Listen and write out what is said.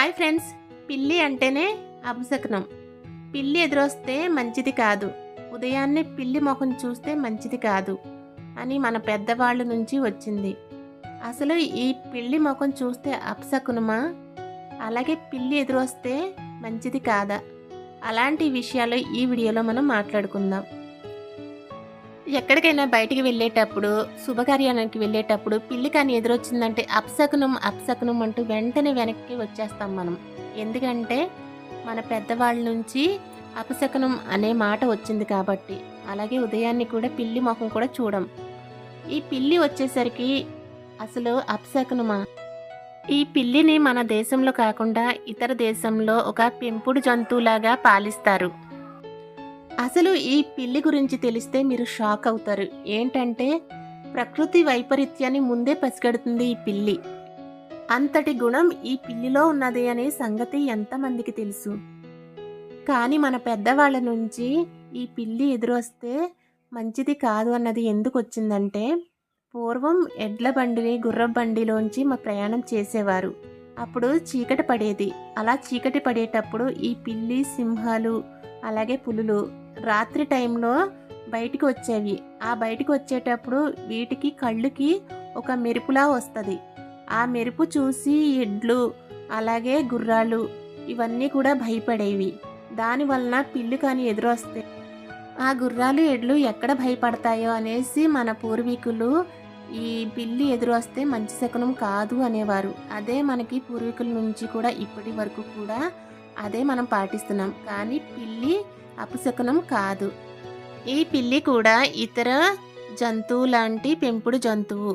Hi friends. పిల్లి అంటేనే అపశకనం. పిల్లి ఎదురొస్తే మంచిది కాదు. ఉదయాన్నే పిల్లి ముఖం చూస్తే మంచిది కాదు అని మన పెద్దవాళ్ళ నుంచి వచ్చింది. అసలు ఈ పిల్లి ముఖం చూస్తే అపశకునమా? అలాగే పిల్లి ఎదురొస్తే మంచిది కాదా? అలాంటి విషయాలు ఈ వీడియోలో మనం మాట్లాడుకుందాం. ఎక్కడికైనా బయటికి వెళ్ళేటప్పుడు శుభకార్యానికి వెళ్ళేటప్పుడు పిల్లి కానీ ఎదురొచ్చిందంటే అప్సకునం అప్సకునం అంటూ వెంటనే వెనక్కి వచ్చేస్తాం మనం. ఎందుకంటే మన పెద్దవాళ్ళ నుంచి అపశకనం అనే మాట వచ్చింది కాబట్టి అలాగే ఉదయాన్నే కూడా పిల్లి ముఖం కూడా చూడం. ఈ పిల్లి వచ్చేసరికి అసలు అపశకనమా ఈ పిల్లిని మన దేశంలో కాకుండా ఇతర దేశంలో ఒక పెంపుడు జంతువులాగా పాలిస్తారు. అసలు ఈ పిల్లి గురించి తెలిస్తే మీరు షాక్ అవుతారు. ఏంటంటే ప్రకృతి వైపరీత్యాన్ని ముందే పసిగడుతుంది ఈ పిల్లి. అంతటి గుణం ఈ పిల్లిలో ఉన్నది అనే సంగతి ఎంతమందికి తెలుసు. కానీ మన పెద్దవాళ్ళ నుంచి ఈ పిల్లి ఎదురొస్తే మంచిది కాదు అన్నది ఎందుకు వచ్చిందంటే పూర్వం ఎడ్ల బండిని గుర్ర బండిలోంచి మా ప్రయాణం చేసేవారు. అప్పుడు చీకటి పడేది. అలా చీకటి పడేటప్పుడు ఈ పిల్లి సింహాలు అలాగే పులులు రాత్రి టైంలో బయటికి వచ్చేవి. ఆ బయటికి వచ్చేటప్పుడు వీటికి కళ్ళుకి ఒక మెరుపులా వస్తుంది. ఆ మెరుపు చూసి ఎడ్లు అలాగే గుర్రాలు ఇవన్నీ కూడా భయపడేవి. దానివలన పిల్లు పిల్లి కానీ ఎదురొస్తే ఆ గుర్రాలు ఎడ్లు ఎక్కడ భయపడతాయో అనేసి మన పూర్వీకులు ఈ పిల్లి ఎదురొస్తే మంచి శకునం కాదు అనేవారు. అదే మనకి పూర్వీకుల నుంచి కూడా ఇప్పటి వరకు కూడా అదే మనం పాటిస్తున్నాం. కానీ పిల్లి అపశకునం కాదు. ఈ పిల్లి కూడా ఇతర జంతువు లాంటి పెంపుడు జంతువు.